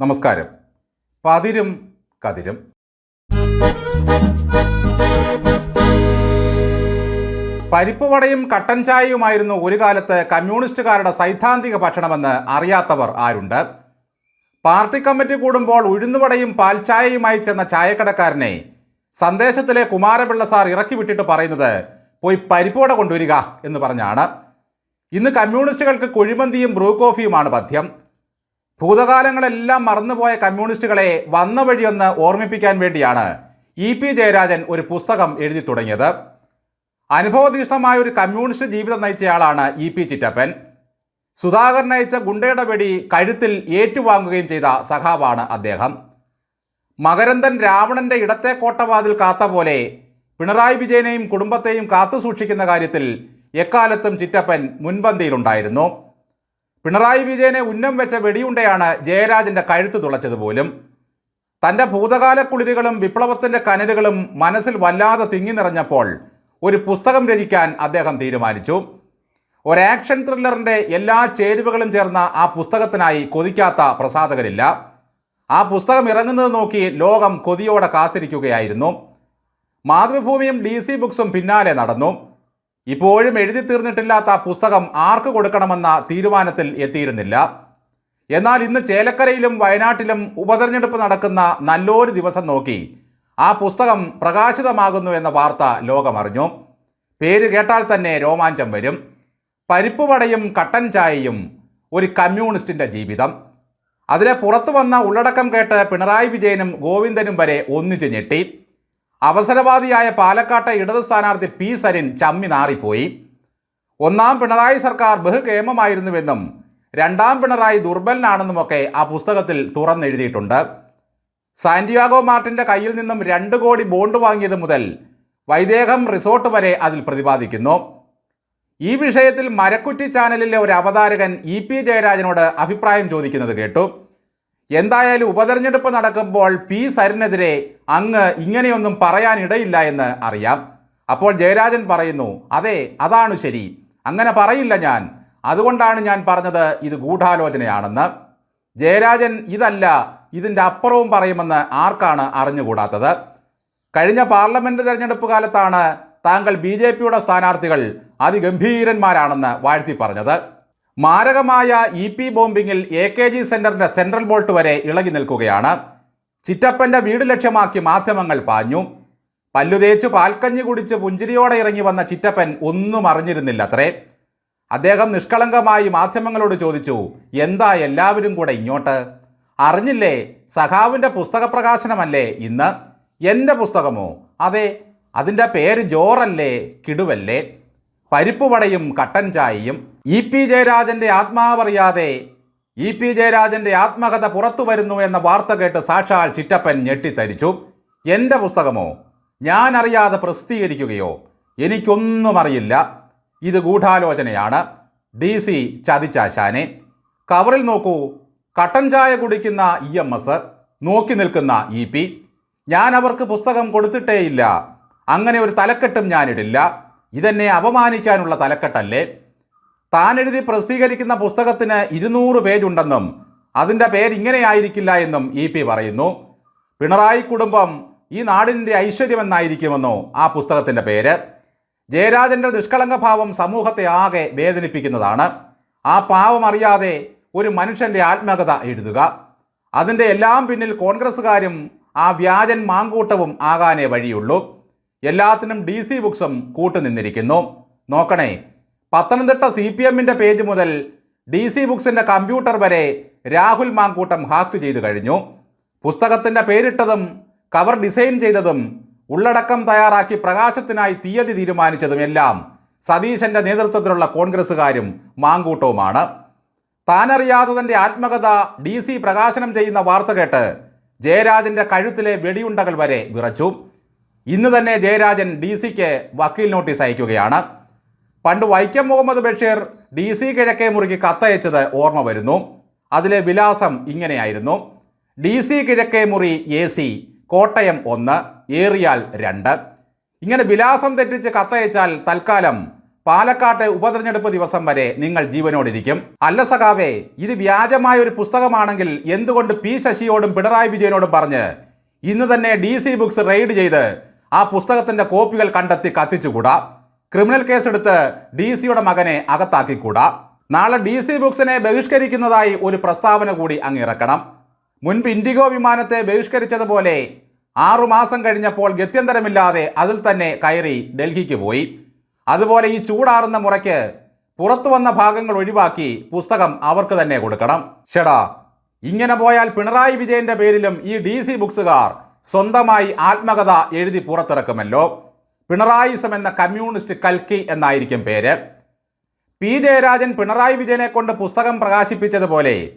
നമസ്കാരം. പതിരും കതിരും. പരിപ്പുവടയും കട്ടൻ ചായയുമായിരുന്നു ഒരു കാലത്ത് കമ്മ്യൂണിസ്റ്റുകാരുടെ സൈദ്ധാന്തിക ഭക്ഷണമെന്ന് അറിയാത്തവർ ആരുണ്ട്? പാർട്ടി കമ്മിറ്റി കൂടുമ്പോൾ ഉഴുന്നുവടയും പാൽച്ചായയുമായി ചെന്ന ചായക്കടക്കാരനെ സന്ദേശത്തിലെ കുമാരപിള്ള സാർ ഇറക്കി വിട്ടിട്ട് പറയുന്നത് പോയി പരിപ്പുവട കൊണ്ടുവരിക എന്ന് പറഞ്ഞാണ്. ഇന്ന് കമ്മ്യൂണിസ്റ്റുകൾക്ക് കുഴിമന്തിയും ബ്രൂ കോഫിയുമാണ് പഥ്യം. ഭൂതകാലങ്ങളെല്ലാം മറന്നുപോയ കമ്മ്യൂണിസ്റ്റുകളെ വന്ന വഴിയൊന്ന് ഓർമ്മിപ്പിക്കാൻ വേണ്ടിയാണ് ഇ പി ജയരാജൻ ഒരു പുസ്തകം എഴുതി തുടങ്ങിയത്. അനുഭവതീഷ്ണമായ ഒരു കമ്മ്യൂണിസ്റ്റ് ജീവിതം നയിച്ചയാളാണ് ഇ പി ചിറ്റപ്പൻ. സുധാകരൻ നയിച്ച ഗുണ്ടയുടെ വെടി കഴുത്തിൽ ഏറ്റുവാങ്ങുകയും ചെയ്ത സഖാവാണ് അദ്ദേഹം. മകരന്ദൻ രാവണന്റെ ഇടത്തെ കോട്ടവാതിൽ കാത്ത പോലെ പിണറായി വിജയനെയും കുടുംബത്തെയും കാത്തു സൂക്ഷിക്കുന്ന കാര്യത്തിൽ എക്കാലത്തും ചിറ്റപ്പൻ മുൻപന്തിയിലുണ്ടായിരുന്നു. പിണറായി വിജയനെ ഉന്നം വെച്ച വെടിയുണ്ടയാണ് ജയരാജന്റെ കഴുത്ത് തുളച്ചത് പോലും. തന്റെ ഭൂതകാല കുളിരുകളും വിപ്ലവത്തിന്റെ കനലുകളും മനസ്സിൽ വല്ലാതെ തിങ്ങി നിറഞ്ഞപ്പോൾ ഒരു പുസ്തകം രചിക്കാൻ അദ്ദേഹം തീരുമാനിച്ചു. ഒരു ആക്ഷൻ ത്രില്ലറിന്റെ എല്ലാ ചേരുവകളും ചേർന്ന ആ പുസ്തകത്തിനായി കൊതിക്കാത്ത പ്രസാധകരില്ല. ആ പുസ്തകം ഇറങ്ങുന്നത് നോക്കി ലോകം കൊതിയോടെ കാത്തിരിക്കുകയായിരുന്നു. മാതൃഭൂമിയും ഡി സി ബുക്സും പിന്നാലെ നടന്നു. ഇപ്പോഴും എഴുതി തീർന്നിട്ടില്ലാത്ത പുസ്തകം ആർക്ക് കൊടുക്കണമെന്ന തീരുമാനത്തിൽ എത്തിയിരുന്നില്ല. എന്നാൽ ഇന്ന് ചേലക്കരയിലും വയനാട്ടിലും ഉപതെരഞ്ഞെടുപ്പ് നടക്കുന്ന നല്ലൊരു ദിവസം നോക്കി. ആ പുസ്തകം പ്രകാശിതമാകുന്നു എന്ന വാർത്ത ലോകമറിഞ്ഞു. പേര് കേട്ടാൽ തന്നെ രോമാഞ്ചം വരും. പരിപ്പുവടയും കട്ടൻ ചായയും ഒരു കമ്മ്യൂണിസ്റ്റിന്റെ ജീവിതം. അതിലെ പുറത്തു വന്ന ഉള്ളടക്കം കേട്ട് പിണറായി വിജയനും ഗോവിന്ദനും വരെ ഒന്നിച്ചു ഞെട്ടി. അവസരവാദിയായ പാലക്കാട്ടെ ഇടത് സ്ഥാനാർത്ഥി പി സരിൻ ചമ്മി നാറിപ്പോയി. ഒന്നാം പിണറായി സർക്കാർ ബഹുകേമമായിരുന്നുവെന്നും രണ്ടാം പിണറായി ദുർബലനാണെന്നുമൊക്കെ ആ പുസ്തകത്തിൽ തുറന്നെഴുതിയിട്ടുണ്ട്. സാന്റിയാഗോ മാർട്ടിന്റെ കയ്യിൽ നിന്നും രണ്ട് കോടി ബോണ്ട് വാങ്ങിയത് മുതൽ വൈദേഹം റിസോർട്ട് വരെ അതിൽ പ്രതിപാദിക്കുന്നു. ഈ വിഷയത്തിൽ മരക്കുറ്റി ചാനലിലെ ഒരു അവതാരകൻ ഇ പി ജയരാജനോട് അഭിപ്രായം ചോദിക്കുന്നത് കേട്ടു. എന്തായാലും ഉപതെരഞ്ഞെടുപ്പ് നടക്കുമ്പോൾ പി സരിനെതിരെ അങ്ങ് ഇങ്ങനെയൊന്നും പറയാനിടയില്ല എന്ന് അറിയാം. അപ്പോൾ ജയരാജൻ പറയുന്നു അതെ അതാണ് ശരി. അങ്ങനെ പറയില്ല ഞാൻ. അതുകൊണ്ടാണ് ഞാൻ പറഞ്ഞത് ഇത് ഗൂഢാലോചനയാണെന്ന്. ജയരാജൻ ഇതല്ല ഇതിന്റെ അപ്പുറവും പറയുമെന്ന് ആർക്കാണ് അറിഞ്ഞുകൂടാത്തത്? കഴിഞ്ഞ പാർലമെന്റ് തെരഞ്ഞെടുപ്പ് കാലത്താണ് താങ്കൾ ബി ജെ പിയുടെ സ്ഥാനാർത്ഥികൾ അതിഗംഭീരന്മാരാണെന്ന് വാഴ്ത്തി പറഞ്ഞത്. മാരകമായ ഇ പി ബോംബിങ്ങിൽ എ കെ ജി സെന്ററിന്റെ സെൻട്രൽ ബോൾട്ട് വരെ ഇളകി നിൽക്കുകയാണ്. ചിറ്റപ്പന്റെ വീട് ലക്ഷ്യമാക്കി മാധ്യമങ്ങൾ പാഞ്ഞു. പല്ലുതേച്ച് പാൽക്കഞ്ഞി കുടിച്ച് പുഞ്ചിരിയോടെ ഇറങ്ങി വന്ന ചിറ്റപ്പൻ ഒന്നും അറിഞ്ഞിരുന്നില്ല അത്രേ അദ്ദേഹം നിഷ്കളങ്കമായി മാധ്യമങ്ങളോട് ചോദിച്ചു എന്താ എല്ലാവരും കൂടെ ഇങ്ങോട്ട്? അറിഞ്ഞില്ലേ സഖാവിന്റെ പുസ്തക പ്രകാശനമല്ലേ ഇന്ന്? എന്റെ പുസ്തകമോ? അതെ അതിന്റെ പേര് ജോറല്ലേ കിടുവല്ലേ? പരിപ്പുവടയും കട്ടൻ ചായയും ഇ പി ജയരാജന്റെ ആത്മാവറിയാതെ ഇ പി ജയരാജന്റെ ആത്മകഥ പുറത്തു വരുന്നു എന്ന വാർത്ത കേട്ട് സാക്ഷാൽ ചിറ്റപ്പൻ ഞെട്ടിത്തരിച്ചു. എന്റെ പുസ്തകമോ? ഞാൻ അറിയാതെ പ്രസിദ്ധീകരിക്കുകയോ? എനിക്കൊന്നും അറിയില്ല. ഇത് ഗൂഢാലോചനയാണ്. ഡി സി ചതിച്ചാശാനെ. കവറിൽ നോക്കൂ. കട്ടൻ ചായ കുടിക്കുന്ന ഇ എം എസ് നോക്കി നിൽക്കുന്ന ഇ പി. ഞാൻ അവർക്ക് പുസ്തകം കൊടുത്തിട്ടേയില്ല. അങ്ങനെ ഒരു തലക്കെട്ടും ഞാനിടില്ല. ഇതെന്നെ അപമാനിക്കാനുള്ള തലക്കെട്ടല്ലേ? താൻ എഴുതി പ്രസിദ്ധീകരിക്കുന്ന പുസ്തകത്തിന് ഇരുന്നൂറ് പേജുണ്ടെന്നും അതിന്റെ പേരിങ്ങനെയായിരിക്കില്ല എന്നും ഇ പി പറയുന്നു. പിണറായി കുടുംബം ഈ നാടിന്റെ ഐശ്വര്യമെന്നായിരിക്കുമെന്നോ ആ പുസ്തകത്തിന്റെ പേര്. ജയരാജന്റെ നിഷ്കളങ്കഭാവം സമൂഹത്തെ ആകെ വേദനിപ്പിക്കുന്നതാണ്. ആ പാവം അറിയാതെ ഒരു മനുഷ്യന്റെ ആത്മകഥ എഴുതുക. അതിന്റെ എല്ലാം പിന്നിൽ കോൺഗ്രസ്സുകാരും ആ വ്യാജൻ മാങ്കൂട്ടവും ആകാനേ വഴിയുള്ളൂ. എല്ലാത്തിനും ഡി സി ബുക്സും കൂട്ടുനിന്നിരിക്കുന്നു നോക്കണേ പത്തനംതിട്ട സി പി എമ്മിന്റെ പേജ് മുതൽ ഡി സി ബുക്സിന്റെ കമ്പ്യൂട്ടർ വരെ രാഹുൽ മാങ്കൂട്ടം ഹാക്ക് ചെയ്തു കഴിഞ്ഞു. പുസ്തകത്തിന്റെ പേരിട്ടതും കവർ ഡിസൈൻ ചെയ്തതും ഉള്ളടക്കം തയ്യാറാക്കി പ്രകാശത്തിനായി തീയതി തീരുമാനിച്ചതും എല്ലാം സതീശന്റെ നേതൃത്വത്തിലുള്ള കോൺഗ്രസ്സുകാരും മാങ്കൂട്ടവുമാണ്. താനറിയാത്തതിന്റെ തന്റെ ആത്മകഥ ഡി സി പ്രകാശനം ചെയ്യുന്ന വാർത്ത കേട്ട് ജയരാജന്റെ കഴുത്തിലെ വെടിയുണ്ടകൾ വരെ വിറച്ചു. ഇന്ന് തന്നെ ജയരാജൻ ഡി സിക്ക് വക്കീൽ നോട്ടീസ് അയക്കുകയാണ്. പണ്ട് വൈക്കം മുഹമ്മദ് ബഷീർ ഡി സി കിഴക്കേ മുറിക്ക് കത്തയച്ചത് ഓർമ്മ വരുന്നു. അതിലെ വിലാസം ഇങ്ങനെയായിരുന്നു. ഡി സി കിഴക്കേ മുറി എ സി കോട്ടയം ഒന്ന് ഏറിയാൽ രണ്ട്. ഇങ്ങനെ വിലാസം തെറ്റിച്ച് കത്തയച്ചാൽ തൽക്കാലം പാലക്കാട്ടെ ഉപതെരഞ്ഞെടുപ്പ് ദിവസം വരെ നിങ്ങൾ ജീവനോടിരിക്കും. അല്ല സഖാവേ ഇത് വ്യാജമായ ഒരു പുസ്തകമാണെങ്കിൽ എന്തുകൊണ്ട് പി ശശിയോടും പിണറായി വിജയനോടും പറഞ്ഞ് ഇന്ന് തന്നെ ഡി ബുക്സ് റെയ്ഡ് ചെയ്ത് ആ പുസ്തകത്തിന്റെ കോപ്പികൾ കണ്ടെത്തി കത്തിച്ചുകൂടാ? ക്രിമിനൽ കേസെടുത്ത് ഡി സിയുടെ മകനെ അകത്താക്കിക്കൂടാ? നാളെ ഡി സി ബുക്സിനെ ബഹിഷ്കരിക്കുന്നതായി ഒരു പ്രസ്താവന കൂടി അങ്ങിറക്കണം മുൻപ് ഇൻഡിഗോ വിമാനത്തെ ബഹിഷ്കരിച്ചതുപോലെ ആറുമാസം കഴിഞ്ഞപ്പോൾ ഗത്യന്തരമില്ലാതെ അതിൽ തന്നെ കയറി ഡൽഹിക്ക് പോയി. അതുപോലെ ഈ ചൂടാറുന്ന മുറയ്ക്ക് പുറത്തു വന്ന ഭാഗങ്ങൾ ഒഴിവാക്കി പുസ്തകം അവർക്ക് തന്നെ കൊടുക്കണം. ഷെടാ ഇങ്ങനെ പോയാൽ പിണറായി വിജയന്റെ പേരിലും ഈ ഡി സി ബുക്സുകാർ സ്വന്തമായി ആത്മകഥ എഴുതി പുറത്തിറക്കുമല്ലോ. പിണറായിസം എന്ന കമ്മ്യൂണിസ്റ്റ് കൽക്കി എന്നായിരിക്കും പേര്. പി. ജയരാജൻ പിണറായി വിജയനെ കൊണ്ട് പുസ്തകം പ്രകാശിപ്പിച്ചതുപോലെ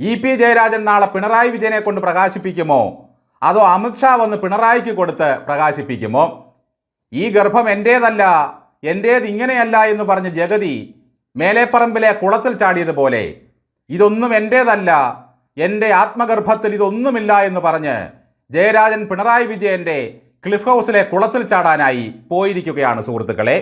ഇ. പി. ജയരാജൻ നാളെ പിണറായി വിജയനെ കൊണ്ട് പ്രകാശിപ്പിക്കുമോ? അതോ അമിത്ഷാ വന്ന് പിണറായിക്ക് കൊടുത്ത് പ്രകാശിപ്പിക്കുമോ? ഈ ഗർഭം എന്റേതല്ല എന്റേത് ഇങ്ങനെയല്ല എന്ന് പറഞ്ഞ് ജഗതി മേലേപ്പറമ്പിലെ കുളത്തിൽ ചാടിയതുപോലെ ഇതൊന്നും എന്റേതല്ല എന്റെ ആത്മഗർഭത്തിൽ ഇതൊന്നുമില്ല എന്ന് പറഞ്ഞ് ജയരാജൻ പിണറായി വിജയന്റെ ക്ലിഫ് ഹൗസിലെ കുളത്തിൽ ചാടാനായി പോയിരിക്കുകയാണ് സുഹൃത്തുക്കളെ.